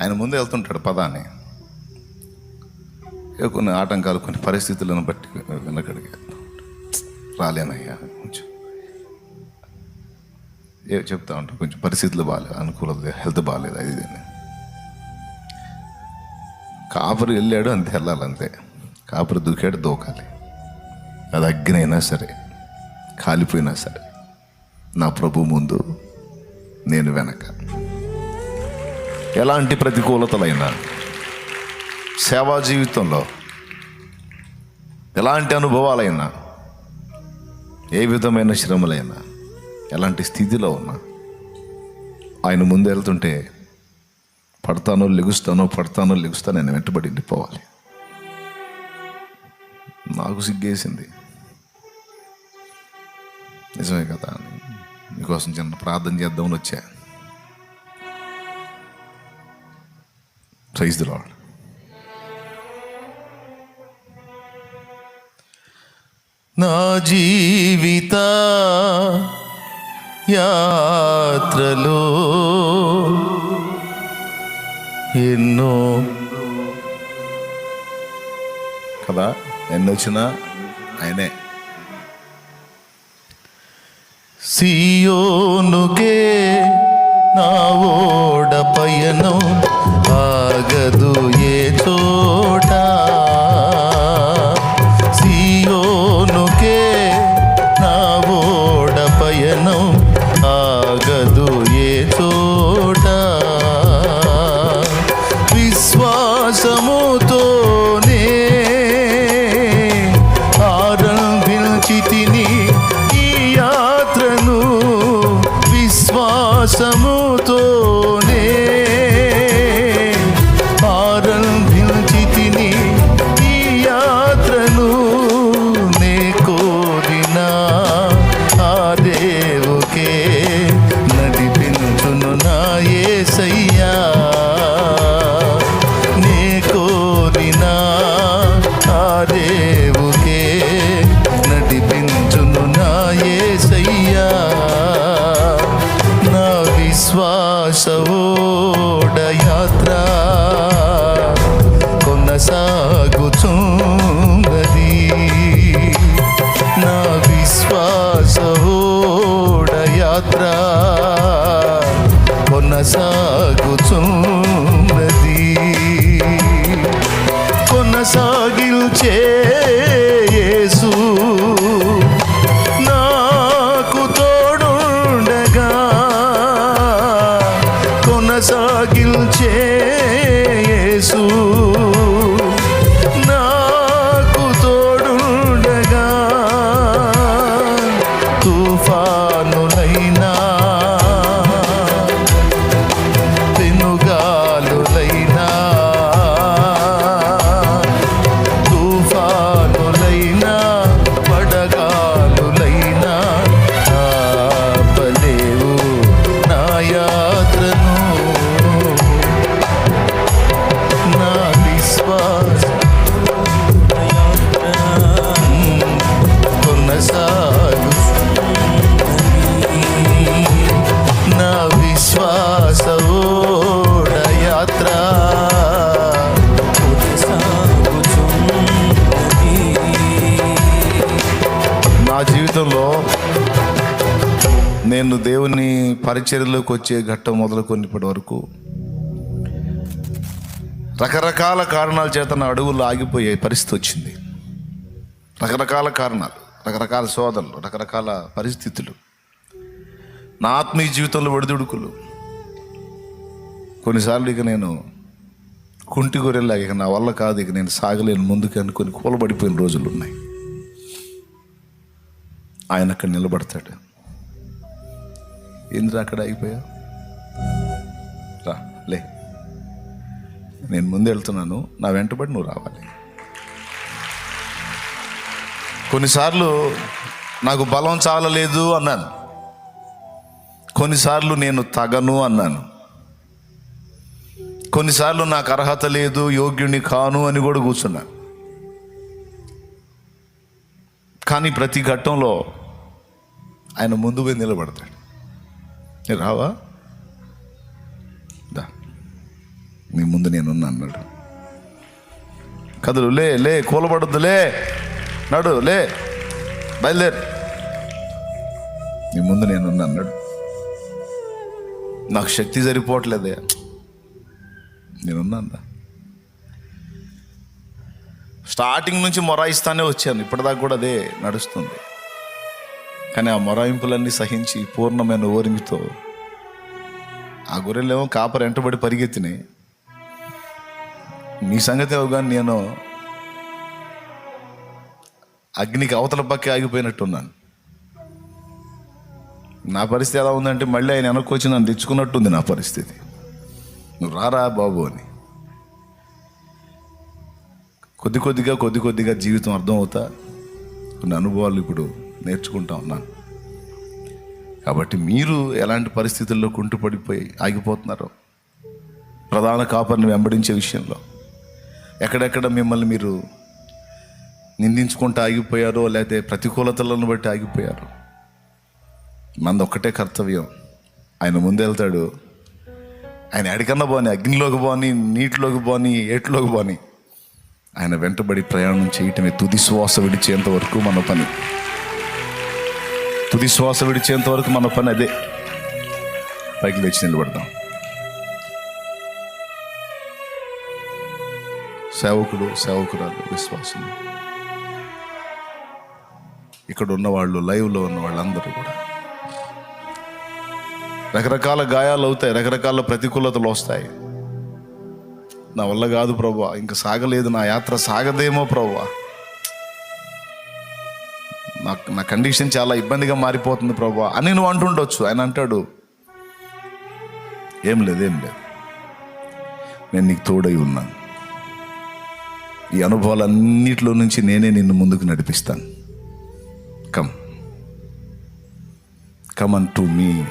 ఆయన ముందే వెళ్తుంటాడు పదాన్ని. కొన్ని ఆటంకాలు కొన్ని పరిస్థితులను బట్టి వెనకడికి రాలేనయ్యా కొంచెం. ఏ చెప్తా ఉంటాం కొంచెం పరిస్థితులు బాగాలేదు అనుకూలత హెల్త్ బాగాలేదు అది ఇది కాపురు కాపరి వెళ్ళాడు అంతే వెళ్ళాలి అంతే కాపరి దూకాడు దూకాలి. అది అగ్ని అయినా సరే కాలిపోయినా సరే నా ప్రభు ముందు నేను వెనక. ఎలాంటి ప్రతికూలతలైనా సేవా జీవితంలో ఎలాంటి అనుభవాలైనా ఏ విధమైన శ్రమలైనా ఎలాంటి స్థితిలో ఉన్నా ఆయన ముందు వెళ్తుంటే పడతానో లెగుస్తానో పడతానో లెగుస్తాను నేను వెంటబడి వెళ్ళిపోవాలి నాకు సిగ్గేసింది. నిజమే కదా అని మీకోసం చిన్న ప్రార్థన చేద్దామని వచ్చాను ప్రైజ్ ది లాడ్ నా జీవిత యాత్రలో ఎన్నో కదా ఎన్నొచ్చినా ఆయనే. సియోనుకే నా ఓడ పయనం ఆగదు ఏ చోట. సీయోనుకే నా ఓడ పయనం ఆగదు ಆಗು పరిచర్యలోకి వచ్చే ఘట్టం మొదలుకొని ఇప్పటి వరకు రకరకాల కారణాల చేత నా అడుగులు ఆగిపోయే పరిస్థితి వచ్చింది. రకరకాల కారణాలు రకరకాల సోదరులు రకరకాల పరిస్థితులు నా ఆత్మీయ జీవితంలో ఒడిదుడుకులు. కొన్నిసార్లు ఇక నేను కుంటి గొర్రెలాగా ఇక నా వల్ల కాదు ఇక నేను సాగలేను ముందుకు కొన్ని కూలబడిపోయిన రోజులు ఉన్నాయి. ఆయన అక్కడ నిలబడతాడు. ఏంద్రా అక్కడ అయిపోయా రా లే. నేను ముందు వెళ్తున్నాను నా వెంటబడి నువ్వు రావాలి. కొన్నిసార్లు నాకు బలం చాలలేదు అన్నాను. కొన్నిసార్లు నేను తగను అన్నాను. కొన్నిసార్లు నాకు అర్హత లేదు యోగ్యుని కాను అని కూడా కూర్చున్నాను కానీ ప్రతి ఘట్టంలో ఆయన ముందు పోయి నిలబడతాడు. రావా? దా. ముందు నేనున్నా అన్నాడు. కదులు లే లే కూలబడద్దు లే. నడు లే. బయలుదేరు. నీ ముందు నేనున్నా అన్నాడు. నాకు శక్తి సరిపోవట్లేదే. నేనున్నా స్టార్టింగ్ నుంచి మొరాయిస్తానే వచ్చాను. ఇప్పటిదాకా కూడా అదే నడుస్తుంది. కానీ ఆ మొరాయింపులన్నీ సహించి పూర్ణమైన ఓరిమితో ఆ గొర్రెలేమో కాపర వెంటబడి పరిగెత్తినాయి. మీ సంగతి అవగానే నేను అగ్నికి అవతల పక్కే ఆగిపోయినట్టున్నాను. నా పరిస్థితి ఎలా ఉందంటే మళ్ళీ ఆయన వెనక్కి వచ్చి నన్ను తెచ్చుకున్నట్టుంది నా పరిస్థితి. నువ్వు రారా బాబు అని. కొద్ది కొద్దిగా కొద్ది కొద్దిగా జీవితం అర్థం అవుతా కొన్ని అనుభవాలు ఇప్పుడు నేర్చుకుంటా ఉన్నాను. కాబట్టి మీరు ఎలాంటి పరిస్థితుల్లో కుంటుపడిపోయి ఆగిపోతున్నారో ప్రధాన కాపర్ని వెంబడించే విషయంలో ఎక్కడెక్కడ మిమ్మల్ని మీరు నిందించుకుంటూ ఆగిపోయారో లేకపోతే ప్రతికూలతలను బట్టి ఆగిపోయారు మనది ఒక్కటే కర్తవ్యం. ఆయన ముందెళ్తాడు ఆయన ఎడికన్నా బాని అగ్నిలోకి బాని నీటిలోకి బాని ఏటిలోకి బాని ఆయన వెంటబడి ప్రయాణం చేయటమే తుది శ్వాస విడిచేంత వరకు మన పని. తుది శ్వాస విడిచేంత వరకు మన పని అదే. పైకి లేచి నిలబడదాం. సేవకుడు సేవకురాలు విశ్వాసులు. ఇక్కడ ఉన్న వాళ్ళు లైవ్లో ఉన్న వాళ్ళందరూ కూడా. రకరకాల గాయాలు అవుతాయి రకరకాల ప్రతికూలతలు వస్తాయి. నా వల్ల కాదు ప్రభా ఇంకా సాగలేదు నా యాత్ర సాగదేమో ప్రభా. నా నా కండిషన్ చాలా ఇబ్బందిగా మారిపోతుంది ప్రభా అని నువ్వు అంటుండొచ్చు. ఆయన అంటాడు ఏం లేదు ఏం లేదు. నేను నీకు తోడై ఉన్నాను. ఈ అనుభవాలన్నిటిలో నుంచి నేనే నిన్ను ముందుకు నడిపిస్తాను. Come come unto me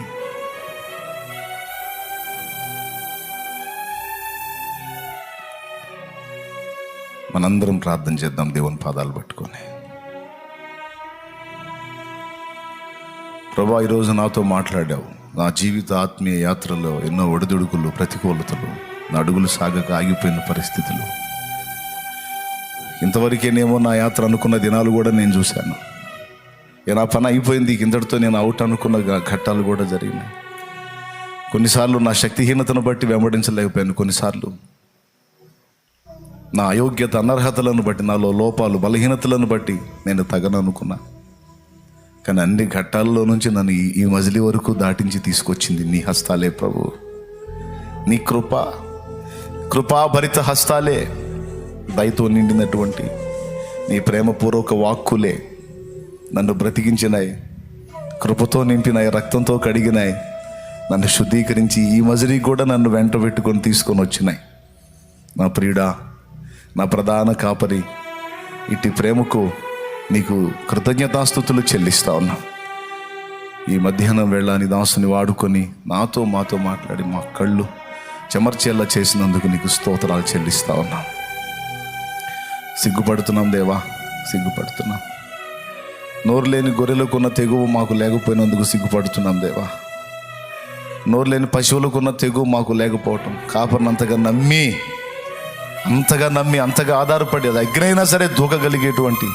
మనందరం ప్రార్థన చేద్దాం దేవుని పాదాలు పట్టుకొని. ప్రభా ఈరోజు నాతో మాట్లాడావు. నా జీవిత ఆత్మీయ యాత్రలో ఎన్నో ఒడిదుడుకులు ప్రతికూలతలు నా అడుగులు సాగక ఆగిపోయిన పరిస్థితులు. ఇంతవరకేనేమో నా యాత్ర అనుకున్న దినాలు కూడా నేను చూశాను. నా పని అయిపోయింది ఇంతటితో నేను అవుట్ అనుకున్న ఘట్టాలు కూడా జరిగినాయి. కొన్నిసార్లు నా శక్తిహీనతను బట్టి వెంబడించలేకపోయాను. కొన్నిసార్లు నా అయోగ్యత అనర్హతలను బట్టి నాలో లోపాలు బలహీనతలను బట్టి నేను తగను అనుకున్నా కానీ అన్ని ఘట్టాల్లో నుంచి నన్ను ఈ- మజిలి మజిలీ వరకు దాటించి తీసుకొచ్చింది నీ హస్తాలే ప్రభు. నీ కృప కృపాభరిత హస్తాలే దయతో నిండినటువంటి నీ ప్రేమపూర్వక వాక్కులే నన్ను బ్రతికించినాయి కృపతో నింపినాయి రక్తంతో కడిగినాయి నన్ను శుద్ధీకరించి ఈ మజిలీ కూడా నన్ను వెంట పెట్టుకొని తీసుకొని వచ్చినాయి. నా ప్రియుడా నా ప్రధాన కాపరి ఇట్టి ప్రేమకు నీకు కృతజ్ఞతాస్థుతులు చెల్లిస్తా ఉన్నా. ఈ మధ్యాహ్నం వేళ నీ దాసుని వాడుకొని నాతో మాతో మాట్లాడి మా కళ్ళు చెమర్చేలా చేసినందుకు నీకు స్తోత్రాలు చెల్లిస్తా ఉన్నాం. సిగ్గుపడుతున్నాం దేవా సిగ్గుపడుతున్నాం. నోరు లేని గొర్రెలకున్న తెగువ మాకు లేకపోయినందుకు సిగ్గుపడుతున్నాం దేవా. నోరు లేని పశువులకున్న తెగువ మాకు లేకపోవటం కాపర్నంతగా నమ్మి అంతగా నమ్మి అంతగా ఆధారపడి అది అగ్నైనా సరే దూకగలిగేటువంటి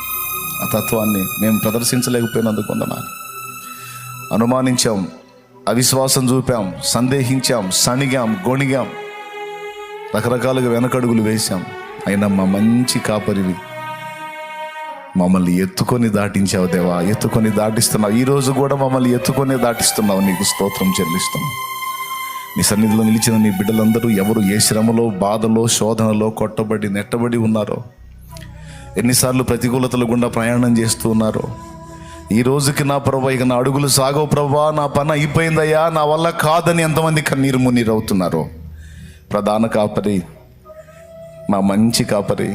ఆ తత్వాన్ని మేము ప్రదర్శించలేకపోయినందుకు వందనాలు. అనుమానించాం అవిశ్వాసం చూపాం సందేహించాం సణిగాం గొణిగాం రకరకాలుగా వెనకడుగులు వేశాం. అయినా మా మంచి కాపరివి మమ్మల్ని ఎత్తుకొని దాటించావు దేవా ఎత్తుకొని దాటిస్తున్నావు. ఈరోజు కూడా మమ్మల్ని ఎత్తుకొని దాటిస్తున్నావు. నీకు స్తోత్రం చెల్లిస్తున్నాం. నీ సన్నిధిలో నిలిచిన నీ బిడ్డలందరూ ఎవరు ఏ శ్రమలో బాధలో శోధనలో కొట్టబడి నెట్టబడి ఉన్నారో ఎన్నిసార్లు ప్రతికూలతలు గుండా ప్రయాణం చేస్తూ ఉన్నారో. ఈ రోజుకి నా ప్రభా ఇక నా అడుగులు సాగవు ప్రభా నా పని అయిపోయిందయ్యా నా వల్ల కాదని ఎంతమంది కన్నీరు మున్నీరు అవుతున్నారో. ప్రధాన కాపరి మా మంచి కాపరి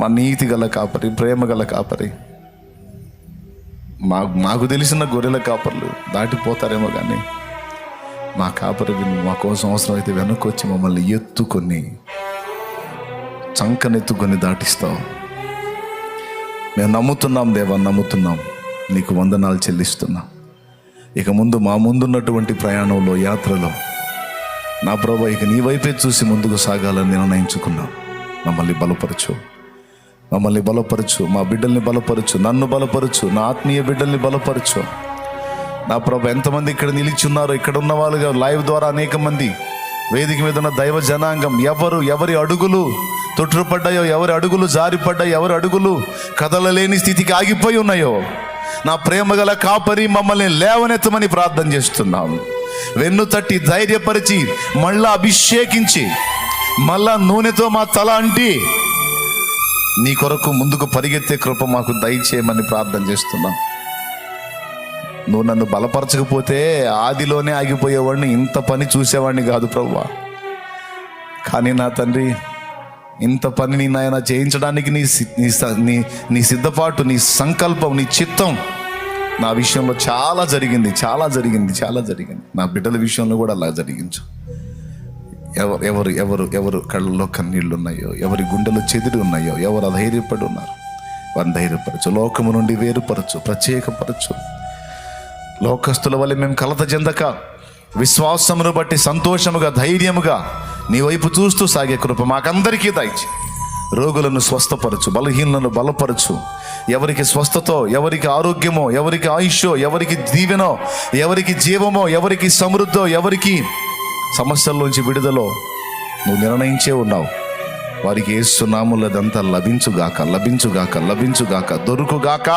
మా నీతి గల కాపరి ప్రేమ గల కాపరి మా మాకు తెలిసిన గొర్రెల కాపర్లు దాటిపోతారేమో కానీ మా కాపరి విను మా కోసం అవసరం అయితే వెనక్కి వచ్చి మమ్మల్ని ఎత్తుకొని చంకనెత్తుకొని దాటిస్తావు. మేము నమ్ముతున్నాం దేవా నమ్ముతున్నాం. నీకు వందనాలు చెల్లిస్తున్నాం. ఇక ముందు మా ముందున్నటువంటి ప్రయాణంలో యాత్రలో నా ప్రభా ఇక నీ వైపే చూసి ముందుకు సాగాలని నిర్ణయించుకున్నాం. మమ్మల్ని బలపరచు. మమ్మల్ని బలపరచు. మా బిడ్డల్ని బలపరచు. నన్ను బలపరచు. నా ఆత్మీయ బిడ్డల్ని బలపరచు. నా ప్రభు ఎంతమంది ఇక్కడ నిలిచి ఉన్నారో ఇక్కడ ఉన్న వాళ్ళుగా లైవ్ ద్వారా అనేక మంది వేదిక మీద ఉన్న దైవ జనాంగం ఎవరు ఎవరి అడుగులు తొట్టుపడ్డాయో ఎవరి అడుగులు జారిపడ్డాయో ఎవరి అడుగులు కదలలేని స్థితికి ఆగిపోయి ఉన్నాయో నా ప్రేమ గల కాపరి మమ్మల్ని లేవనెత్తమని ప్రార్థన చేస్తున్నాం. వెన్ను తట్టి ధైర్యపరిచి మళ్ళా అభిషేకించి మళ్ళా నూనెతో మా తల అంటి నీ కొరకు ముందుకు పరిగెత్తే కృప మాకు దయచేయమని ప్రార్థన చేస్తున్నాం. నువ్వు నన్ను బలపరచకపోతే ఆదిలోనే ఆగిపోయేవాడిని ఇంత పని చూసేవాడిని కాదు ప్రభా కానీ నా తండ్రి ఇంత పనిని నాయన చేయించడానికి నీ సి- నీ స- నీ నీ సిద్ధపాటు నీ సంకల్పం నీ చిత్తం నా విషయంలో చాలా జరిగింది చాలా జరిగింది చాలా జరిగింది. నా బిడ్డల విషయంలో కూడా అలా జరిగించు. ఎవరు ఎవరు ఎవరు ఎవరు కళ్ళలో కన్నీళ్ళు ఉన్నాయో ఎవరి గుండెలు చెదిరి ఉన్నాయో ఎవరు అధైర్యపడి ఉన్నారు వారిని ధైర్యపరచు. లోకము నుండి వేరుపరచు ప్రత్యేకపరచు. లోకస్తుల వల్ల మేము కలత చెందక విశ్వాసమును బట్టి సంతోషముగా ధైర్యముగా నీ వైపు చూస్తూ సాగే కృప మాకందరికీ దాయిచి. రోగులను స్వస్థపరచు బలహీనలను బలపరచు. ఎవరికి స్వస్థతో ఎవరికి ఆరోగ్యమో ఎవరికి ఆయుషో ఎవరికి దీవెనో ఎవరికి జీవమో ఎవరికి సమృద్ధో ఎవరికి సమస్యల్లోంచి విడుదలో నువ్వు నిర్ణయించే ఉన్నావు. వారికి ఏసునాములదంతా లభించుగాక లభించుగాక లభించుగాక దొరుకుగాక.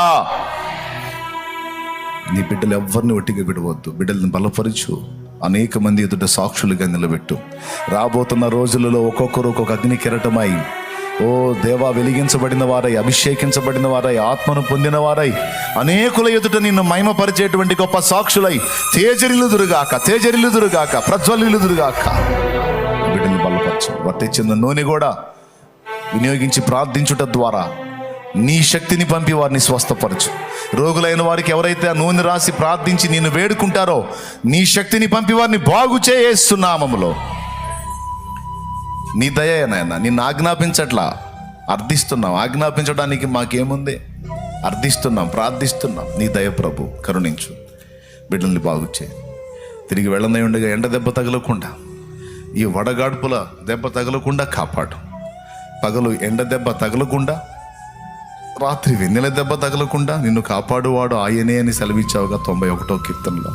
నీ బిడ్డలు ఎవరిని ఒట్టిగా విడవద్దు. బిడ్డలను బలపరచు. అనేక మంది ఎదుట సాక్షులుగా నిలబెట్టు. రాబోతున్న రోజులలో ఒక్కొక్కరు ఒక్కొక్క అగ్ని కిరటమై ఓ దేవా వెలిగించబడిన వారై అభిషేకించబడిన వారై ఆత్మను పొందిన వారై అనేకుల ఎదుట నిన్ను మహిమపరిచేటువంటి గొప్ప సాక్షులై తేజరిలుదురుగాక తేజరిలుదురుగాక ప్రజ్వలిలుదురుగాక బిడ్డలు బలపరచు. వర్తించిన నూనె కూడా వినియోగించి ప్రార్థించుట ద్వారా నీ శక్తిని పంపి వారిని స్వస్థపరచు. రోగులైన వారికి ఎవరైతే ఆ నూనె రాసి ప్రార్థించి నిన్ను వేడుకుంటారో నీ శక్తిని పంపి వారిని బాగు చేస్తున్నామములో నీ దయనైనా నిన్ను ఆజ్ఞాపించట్లా అర్థిస్తున్నాం. ఆజ్ఞాపించడానికి మాకేముంది? అర్థిస్తున్నాం ప్రార్థిస్తున్నాం. నీ దయ ప్రభు కరుణించు. బిడ్డల్ని బాగు చేయి. తిరిగి వెళ్ళనై ఉండగా ఎండ దెబ్బ తగలకుండా ఈ వడగాడుపుల దెబ్బ తగలకుండా కాపాడు. పగలు ఎండ దెబ్బ తగలకుండా రాత్రి వెన్నెల దెబ్బ తగలకుండా నిన్ను కాపాడువాడు ఆయనే అని సెలవిచ్చావుగా తొంభై ఒకటో కీర్తనలో.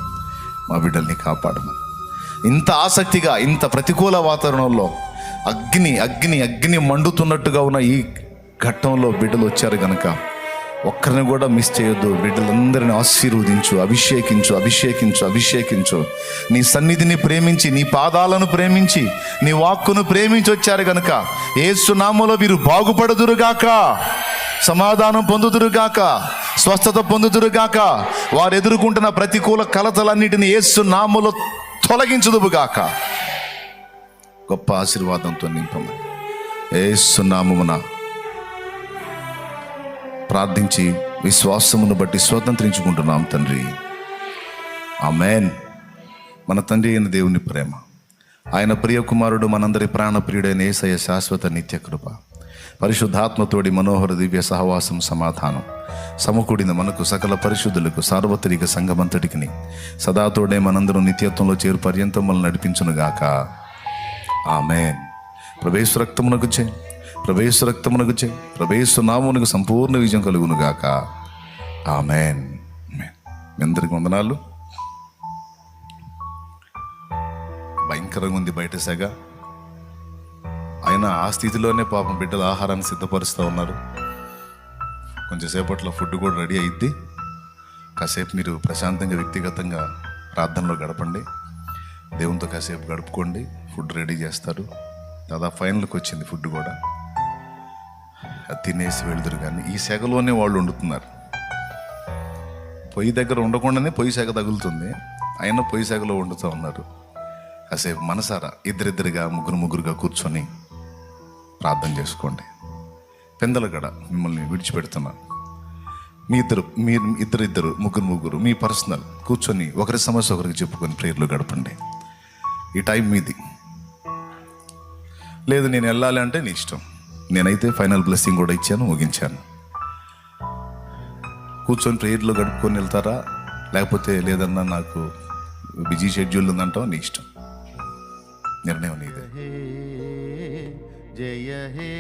మా బిడ్డల్ని కాపాడమని. ఇంత ఆసక్తిగా ఇంత ప్రతికూల వాతావరణంలో అగ్ని అగ్ని అగ్ని మండుతున్నట్టుగా ఉన్న ఈ ఘట్టంలో బిడ్డలు వచ్చారు కనుక ఒక్కరిని కూడా మిస్ చేయొద్దు. బిడ్డలందరిని ఆశీర్వదించు అభిషేకించు అభిషేకించు అభిషేకించు. నీ సన్నిధిని ప్రేమించి నీ పాదాలను ప్రేమించి నీ వాక్కును ప్రేమించి వచ్చారు గనక ఏసునామలో వీరు బాగుపడదురుగాక. సమాధానం పొందుదురుగాక. స్వస్థత పొందుదురుగాక. వారు ఎదుర్కొంటున్న ప్రతికూల కలతలన్నిటిని ఏసు నామలో తొలగించుదువుగాక. గొప్ప ఆశీర్వాదంతో నింపమని. ఏసునామమున ప్రార్థించి విశ్వాసమును బట్టి స్వతంత్రించుకుంటున్నాం తండ్రి. ఆమెన్. మన తండ్రి అయిన దేవుని ప్రేమ. ఆయన ప్రియ కుమారుడు మనందరి ప్రాణప్రియుడైన ఏసయ శాశ్వత నిత్య కృప పరిశుద్ధాత్మతోడి మనోహర దివ్య సహవాసం సమాధానం. సమకూడిన మనకు సకల పరిశుద్ధులకు సార్వత్రిక సంఘమంతటికిని సదాతోడే మనందరం నిత్యత్వంలో చేరు పర్యంతం మనల్ని నడిపించునుగాక. ఆమెన్. ప్రవేశ రక్తమునకు చే ప్రవేశ రక్తమునకు చే ప్రవేశ నామునకు సంపూర్ణ విజయం కలుగునుగాక. ఆమెన్. అందరికి వందనాలు. భయంకరంగా ఉంది బయట సెగ. ఆయన ఆ స్థితిలోనే పాపం బిడ్డల ఆహారాన్ని సిద్ధపరుస్తూ ఉన్నారు. కొంచెంసేపట్లో ఫుడ్ కూడా రెడీ అయిద్ది. కాసేపు మీరు ప్రశాంతంగా వ్యక్తిగతంగా ప్రార్థనలో గడపండి. దేవునితో కాసేపు గడుపుకోండి. ఫుడ్ రెడీ చేస్తారు. దాదాపు ఫైనల్కి వచ్చింది ఫుడ్ కూడా. అది తినేసి వెళుదురు కానీ ఈ సెగలోనే వాళ్ళు వండుతున్నారు. పొయ్యి దగ్గర ఉండకుండానే పొయ్యి సెగ తగులుతుంది. అయినా పొయ్యి సెగలో వండుతూ ఉన్నారు. కాసేపు మనసారా ఇద్దరిద్దరిగా ముగ్గురు ముగ్గురుగా కూర్చొని ప్రార్థన చేసుకోండి. పెందలగడ మిమ్మల్ని విడిచిపెడుతున్నాను మీ ఇద్దరు మీరు ఇద్దరు ఇద్దరు ముగ్గురు ముగ్గురు మీ పర్సనల్ కూర్చొని ఒకరి సమస్య ఒకరికి చెప్పుకొని ప్రేయర్లు గడపండి. ఈ టైం మీది. లేదు నేను వెళ్ళాలి అంటే నీ ఇష్టం. నేనైతే ఫైనల్ బ్లెస్సింగ్ కూడా ఇచ్చాను ముగించాను. కూర్చొని ప్రేయర్లో గడుపుకొని వెళ్తారా? లేకపోతే లేదన్నా నాకు బిజీ షెడ్యూల్ ఉందంటావు? నీ ఇష్టం. నిర్ణయం నీదే. హే జయ హే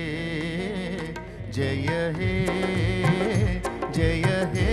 జయ హే జయ హే.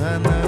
na na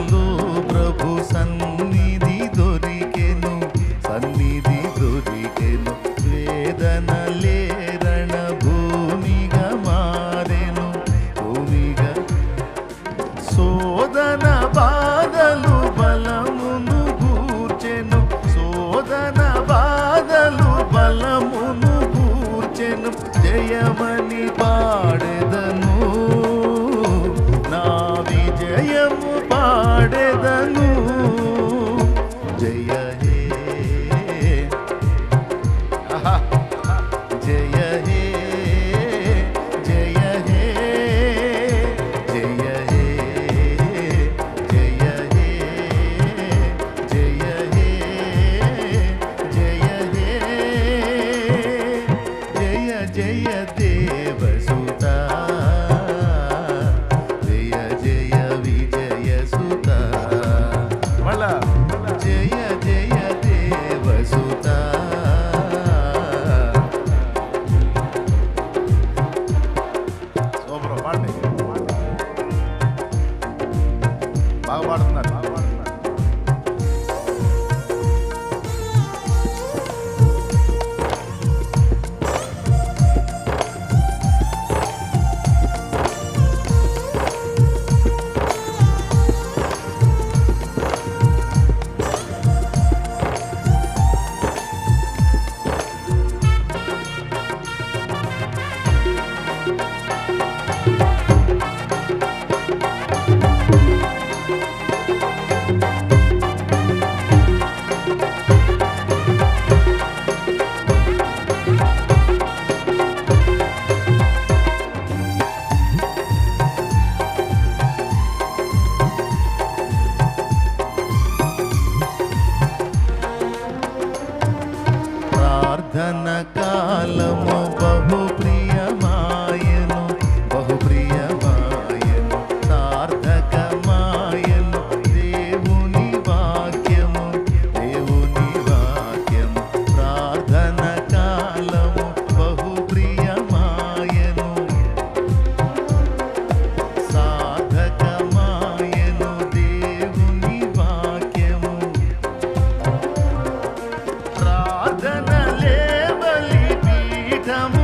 మదనలే బలిపీఠము